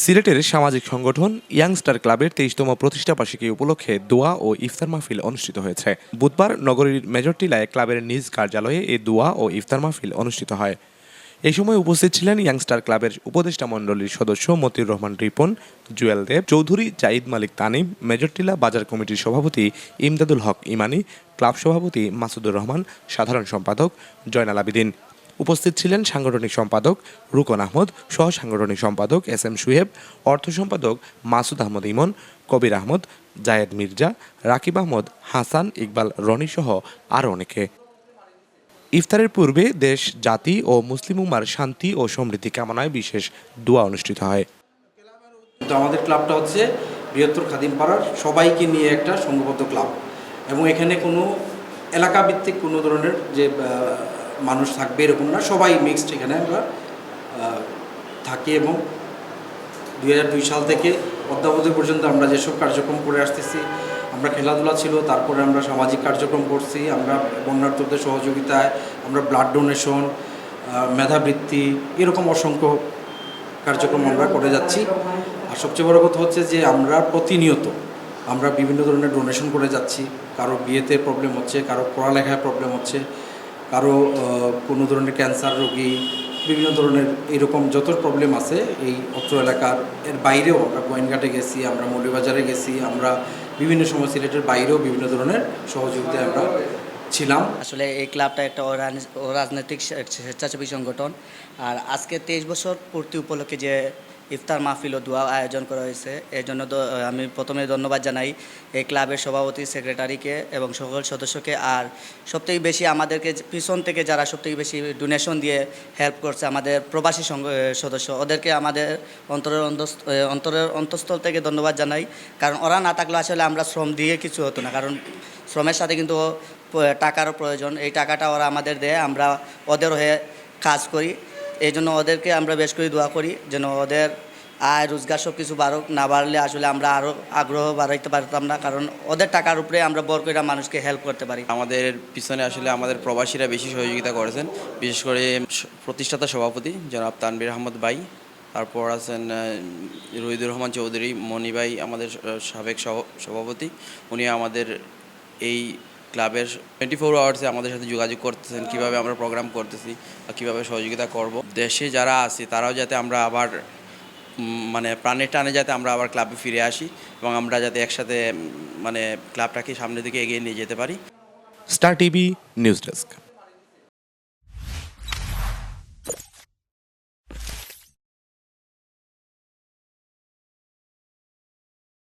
সিলেটের সামাজিক সংগঠন ইয়াংস্টার ক্লাবের তেইশতম প্রতিষ্ঠাবার্ষিকী উপলক্ষে দোয়া ও ইফতার মাহফিল অনুষ্ঠিত হয়েছে। বুধবার নগরীর মেজর টিলায় ক্লাবের নিজ কার্যালয়ে এই দোয়া ও ইফতার মাহফিল অনুষ্ঠিত হয়। এই সময় উপস্থিত ছিলেন ইয়াংস্টার ক্লাবের উপদেষ্টা মণ্ডলীর সদস্য মতিউর রহমান রিপন, জুয়েল দেব, চৌধুরী জাইদ মালিক তানিম মেজরটিলা বাজার কমিটির সভাপতি ইমদাদুল হক ইমানি, ক্লাব সভাপতি মাসুদুর রহমান, সাধারণ সম্পাদক জয়নাল আবিদিন। উপস্থিত ছিলেন সাংগঠনিক সম্পাদক রুকন আহমদ, সহ সাংগঠনিক সম্পাদক এস এম সুহেব, অর্থ সম্পাদক মাসুদ আহমদ ইমন, কবির আহমদ, জায়েদ মির্জা, রাকিব আহমদ, হাসান ইকবাল রনি সহ আরও অনেকে। ইফতারের পূর্বে দেশ, জাতি ও মুসলিম উমার শান্তি ও সমৃদ্ধি কামনায় বিশেষ দোয়া অনুষ্ঠিত হয়। তো আমাদের ক্লাবটা হচ্ছে বৃহত্তর খাদিম পাড়ার সবাইকে নিয়ে একটা সংঘবদ্ধ ক্লাব। এবং এখানে কোনো এলাকা ভিত্তিক কোনো ধরনের যে মানুষ থাকবে এরকম না। সবাই মিক্সড এখানে আমরা থাকি এবং দুই হাজার দুই সাল থেকে অদ্যাবধি পর্যন্ত আমরা যেসব কার্যক্রম করে আসতেছি, আমরা খেলাধুলা ছিল, তারপরে আমরা সামাজিক কার্যক্রম করছি, আমরা বন্যার্থদের সহযোগিতায়, আমরা ব্লাড ডোনেশন মেধাবৃত্তি, এরকম অসংখ্য কার্যক্রম আমরা করে যাচ্ছি। আর সবচেয়ে বড় কথা হচ্ছে যে আমরা প্রতিনিয়ত আমরা বিভিন্ন ধরনের ডোনেশন করে যাচ্ছি। কারও বিয়েতে প্রবলেম হচ্ছে, কারও পড়ালেখায় প্রবলেম হচ্ছে কারও কোনো ধরনের ক্যান্সার রোগী, বিভিন্ন ধরনের এরকম যত প্রবলেম আছে এই অত্র এলাকার, এর বাইরেও আমরা গোয়েনঘাটে গেছি, আমরা মৌলবাজারে গেছি, আমরা বিভিন্ন সময় সিলেটের বাইরেও বিভিন্ন ধরনের সহযোগিতায় আমরা ছিলাম। আসলে এই ক্লাবটা একটা অরাজনৈতিক স্বেচ্ছাসেবী সংগঠন। আর আজকে তেইশ বছর পূর্তি উপলক্ষে যে ইফতার মাহফিল ও দোয়া আয়োজন করা হয়েছে। এই জন্য আমি প্রথমে ধন্যবাদ জানাই এই ক্লাবের সভাপতি, সেক্রেটারিকে এবং সকল সদস্যকে। আর সবথেকে বেশি আমাদেরকে পিছন থেকে যারা সবথেকে বেশি ডোনেশন দিয়ে হেল্প করছে আমাদের প্রবাসী সদস্য, ওদেরকে আমাদের অন্তরের অন্তরের অন্তঃস্থল থেকে ধন্যবাদ জানাই। কারণ ওরা না থাকলে আসলে আমরা শ্রম দিয়ে কিছু হতো না। কারণ শ্রমের সাথে কিন্তু টাকারও প্রয়োজন। এই টাকাটা ওরা আমাদের দেয়, আমরা ওদের হয়ে কাজ করি। এই জন্য ওদেরকে আমরা বেশ করে দোয়া করি যেন ওদের আয়, রোজগার সব কিছু বাড়ুক। না বাড়লে আসলে আমরা আরও আগ্রহ বাড়াইতে পারতাম না, কারণ ওদের টাকার উপরে আমরা বর করে মানুষকে হেল্প করতে পারি। আমাদের পিছনে আসলে আমাদের প্রবাসীরা বেশি সহযোগিতা করেছেন। বিশেষ করে প্রতিষ্ঠাতা সভাপতি জনাব তানবির আহমদ ভাই, তারপর আছেন রহিদুর রহমান চৌধুরী মনি ভাই, আমাদের সাবেক সভাপতি। উনি আমাদের এই ক্লাবের টোয়েন্টি ফোর আওয়ার্সে আমাদের সাথে যোগাযোগ করতেছেন, কীভাবে আমরা প্রোগ্রাম করতেছি বা কীভাবে সহযোগিতা করব। দেশে যারা আছে, তারাও যাতে আমরা আবার মানে প্রাণের টানে যাতে আমরা আবার ক্লাবে ফিরে আসি এবং আমরা যাতে একসাথে মানে ক্লাবটাকে সামনের দিকে এগিয়ে নিয়ে যেতে পারি। Star TV, news desk.